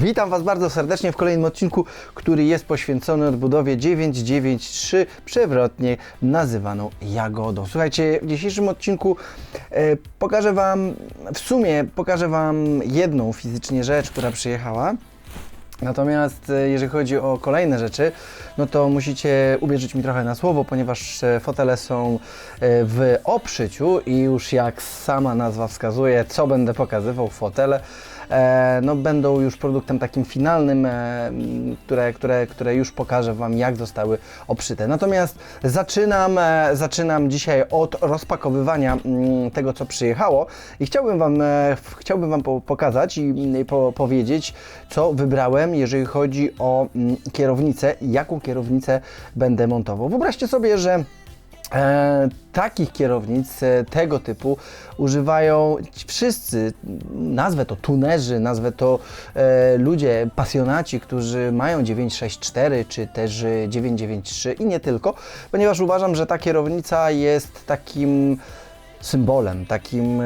Witam Was bardzo serdecznie w kolejnym odcinku, który jest poświęcony odbudowie 993, przewrotnie nazywaną Jagodą. Słuchajcie, w dzisiejszym odcinku e, pokażę Wam, w sumie pokażę Wam jedną fizycznie rzecz, która przyjechała. Natomiast e, jeżeli chodzi o kolejne rzeczy, no to musicie uwierzyć mi trochę na słowo, ponieważ e, fotele są e, w obszyciu i już jak sama nazwa wskazuje, co będę pokazywał, fotele, no będą już produktem takim finalnym, e, które, które, które już pokażę Wam, jak zostały obszyte. Natomiast zaczynam, e, zaczynam dzisiaj od rozpakowywania mm, tego, co przyjechało i chciałbym Wam, e, chciałbym wam po, pokazać i mm, po, powiedzieć, co wybrałem, jeżeli chodzi o mm, kierownicę jaką kierownicę będę montował. Wyobraźcie sobie, że E, takich kierownic e, tego typu używają wszyscy, nazwę to tunerzy, nazwę to e, ludzie, pasjonaci, którzy mają 964 czy też e, 993 i nie tylko, ponieważ uważam, że ta kierownica jest takim symbolem, takim, e,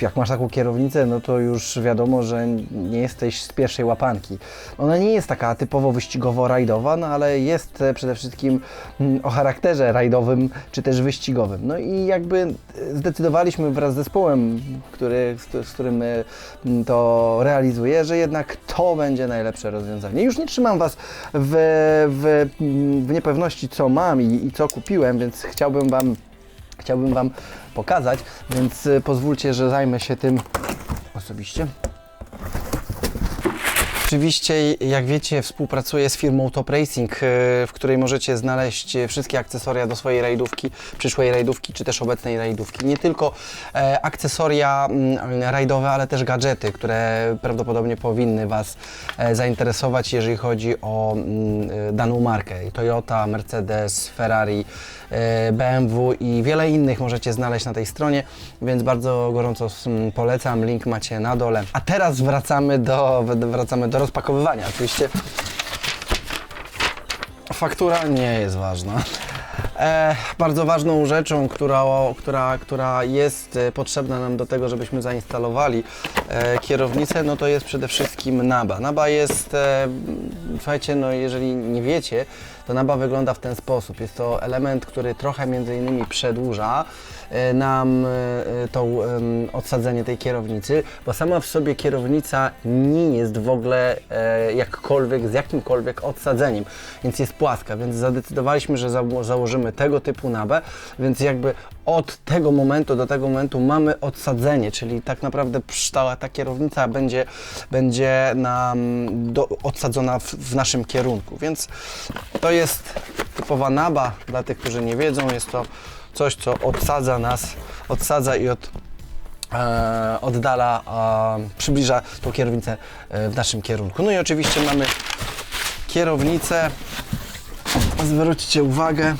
jak masz taką kierownicę, no to już wiadomo, że nie jesteś z pierwszej łapanki. Ona nie jest taka typowo wyścigowo-rajdowa, no ale jest e, przede wszystkim mm, o charakterze rajdowym czy też wyścigowym. No i jakby e, zdecydowaliśmy wraz z zespołem, który, z, któ- z którym to realizuję, że jednak to będzie najlepsze rozwiązanie. Już nie trzymam Was w, w, w niepewności, co mam i, i co kupiłem, więc chciałbym Wam chciałbym Wam pokazać, więc y, pozwólcie, że zajmę się tym osobiście. Oczywiście, jak wiecie, współpracuję z firmą Top Racing, y, w której możecie znaleźć wszystkie akcesoria do swojej rajdówki, przyszłej rajdówki, czy też obecnej rajdówki. Nie tylko e, akcesoria mm, rajdowe, ale też gadżety, które prawdopodobnie powinny Was e, zainteresować, jeżeli chodzi o mm, daną markę. Toyota, Mercedes, Ferrari, e, BMW i wiele innych możecie znaleźć na tej stronie, więc bardzo gorąco mm, polecam. Link macie na dole. A teraz wracamy do, wracamy do rozpakowywania. Oczywiście faktura nie jest ważna. E, bardzo ważną rzeczą, która, która, która jest e, potrzebna nam do tego, żebyśmy zainstalowali e, kierownicę, no to jest przede wszystkim NABA. NABA jest, e, słuchajcie, no jeżeli nie wiecie, to NABA wygląda w ten sposób. Jest to element, który trochę między innymi przedłuża e, nam e, to em, odsadzenie tej kierownicy, bo sama w sobie kierownica nie jest w ogóle e, jakkolwiek, z jakimkolwiek odsadzeniem, więc jest płaska, więc zadecydowaliśmy, że zało- założymy tego typu nabę, więc jakby od tego momentu do tego momentu mamy odsadzenie, czyli tak naprawdę ta, ta kierownica będzie, będzie nam do, odsadzona w, w naszym kierunku, więc to jest typowa naba, dla tych, którzy nie wiedzą, jest to coś, co odsadza nas, odsadza i od, e, oddala, e, przybliża tą kierownicę e, w naszym kierunku. No i oczywiście mamy kierownicę. Zwróćcie uwagę,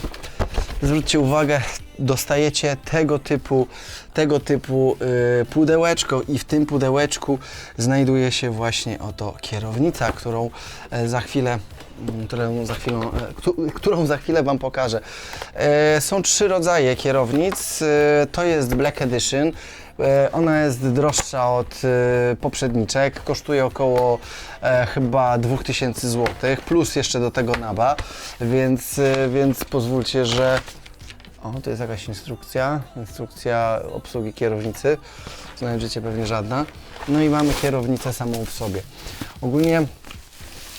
zwróćcie uwagę, dostajecie tego typu, tego typu y, pudełeczko i w tym pudełeczku znajduje się właśnie oto kierownica, którą e, za chwilę którą za, chwilę, e, któ- którą za chwilę Wam pokażę. E, Są trzy rodzaje kierownic. E, To jest Black Edition. Ona jest droższa od poprzedniczek. Kosztuje około chyba 2000 zł, plus jeszcze do tego naba, więc, więc pozwólcie, że o, to jest jakaś instrukcja, instrukcja obsługi kierownicy, znajdziecie pewnie żadna. No i mamy kierownicę samą w sobie. Ogólnie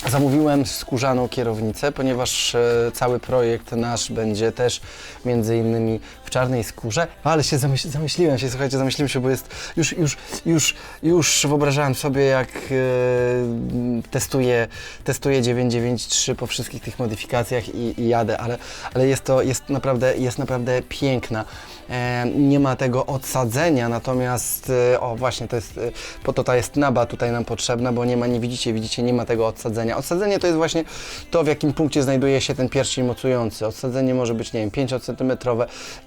Zamówiłem skórzaną kierownicę, ponieważ e, cały projekt nasz będzie też między innymi w czarnej skórze. Ale się zamyśl, zamyśliłem się, słuchajcie, zamyśliłem się, bo jest już, już, już, już wyobrażałem sobie, jak e, testuję, testuję 993 po wszystkich tych modyfikacjach i, i jadę, ale, ale jest to jest naprawdę, jest naprawdę piękna. E, nie ma tego odsadzenia, natomiast e, o właśnie to jest, e, po to ta jest naba tutaj nam potrzebna, bo nie ma, nie widzicie, widzicie, nie ma tego odsadzenia. Odsadzenie to jest właśnie to, w jakim punkcie znajduje się ten pierścień mocujący. Odsadzenie może być, nie wiem, 5 cm,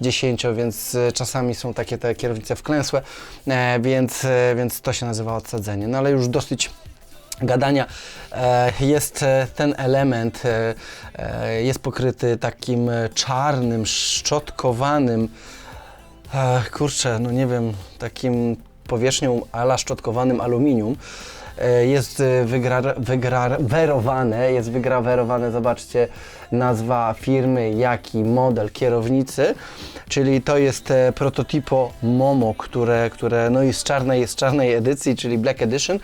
10, więc e, czasami są takie te kierownice wklęsłe, e, więc, e, więc to się nazywa odsadzenie. No ale już dosyć gadania jest ten element, jest pokryty takim czarnym, szczotkowanym, kurczę, no nie wiem, takim powierzchnią ala szczotkowanym aluminium. E, jest e, wygra- wygrawerowane, jest wygrawerowane, zobaczcie, nazwa firmy, jak i model kierownicy, czyli to jest e, prototypo Momo, które, które no jest z czarnej, jest z czarnej edycji, czyli Black Edition,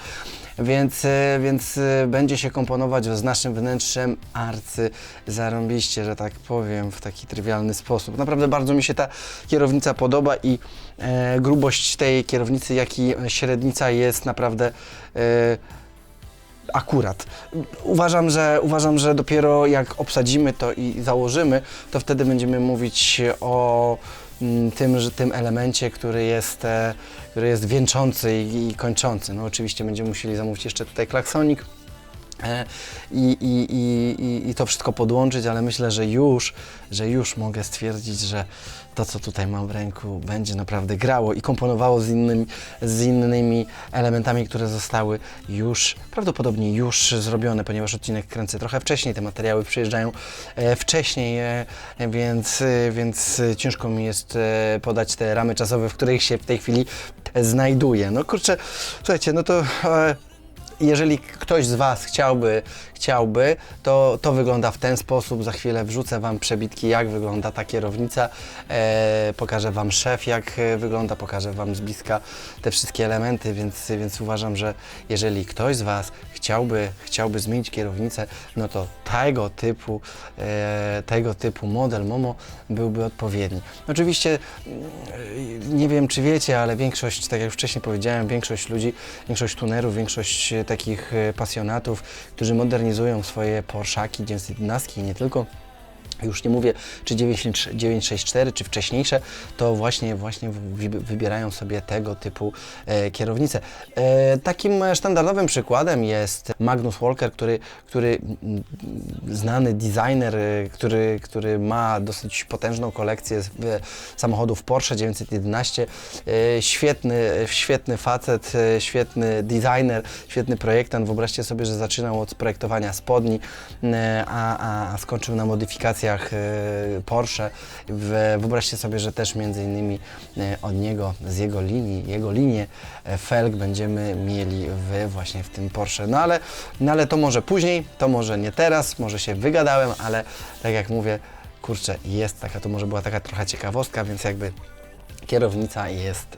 więc, więc będzie się komponować z naszym wnętrzem arcy. Zarąbiście, że tak powiem, w taki trywialny sposób. Naprawdę bardzo mi się ta kierownica podoba i grubość tej kierownicy, jak i średnica jest naprawdę e, akurat. Uważam że, uważam, że dopiero jak obsadzimy to i założymy, to wtedy będziemy mówić o mm, tym, że tym elemencie, który jest, e, który jest wieńczący i kończący. No oczywiście będziemy musieli zamówić jeszcze tutaj klaksonik. E, I, i, i, i, to wszystko podłączyć, ale myślę, że już, że już mogę stwierdzić, że to, co tutaj mam w ręku, będzie naprawdę grało i komponowało z innymi, z innymi elementami, które zostały już, prawdopodobnie już zrobione, ponieważ odcinek kręcę trochę wcześniej, te materiały przyjeżdżają e, wcześniej, e, więc, więc ciężko mi jest podać te ramy czasowe, w których się w tej chwili znajduję. No kurczę, słuchajcie, no to... Jeżeli ktoś z Was chciałby, chciałby to, to wygląda w ten sposób. Za chwilę wrzucę Wam przebitki, jak wygląda ta kierownica. E, pokażę Wam szef, jak e, wygląda, pokażę Wam z bliska te wszystkie elementy, więc, więc uważam, że jeżeli ktoś z Was chciałby, chciałby zmienić kierownicę, no to tego typu, e, tego typu model Momo byłby odpowiedni. Oczywiście mm, nie wiem, czy wiecie, ale większość, tak jak już wcześniej powiedziałem, większość ludzi, większość tunerów, większość e, takich e, pasjonatów, którzy modernizują swoje Porszaki 911 i nie tylko, już nie mówię, czy 9- 964, czy wcześniejsze, to właśnie, właśnie wy- wybierają sobie tego typu e, kierownice. E, takim sztandarowym przykładem jest Magnus Walker, który, który znany designer, e, który, który ma dosyć potężną kolekcję samochodów Porsche 911. E, świetny, świetny facet, e, świetny designer, świetny projektant. Wyobraźcie sobie, że zaczynał od projektowania spodni, e, a, a skończył na modyfikacjach e, Porsche. Wyobraźcie sobie, że też między innymi e, od niego, z jego linii, jego linię e, felg będziemy mieli w, właśnie w tym Porsche. No ale, no ale to może później, to może nie teraz, może się wygadałem, ale tak jak mówię, kurczę, jest taka, to może była taka trochę ciekawostka, więc jakby kierownica jest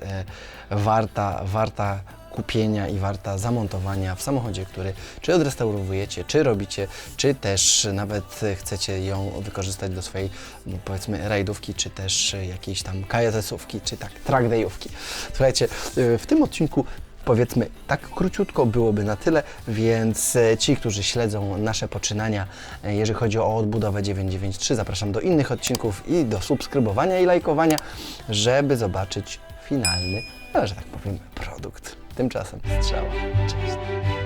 warta, warta kupienia i warta zamontowania w samochodzie, który czy odrestaurowujecie, czy robicie, czy też nawet chcecie ją wykorzystać do swojej no, powiedzmy rajdówki, czy też jakiejś tam KJS-ówki, czy tak trackdayówki. Słuchajcie, e, w tym odcinku Powiedzmy, tak króciutko byłoby na tyle, więc e, ci, którzy śledzą nasze poczynania, e, jeżeli chodzi o odbudowę 993, zapraszam do innych odcinków i do subskrybowania i lajkowania, żeby zobaczyć finalny, no, że tak powiem, produkt. Tymczasem strzała. Cześć.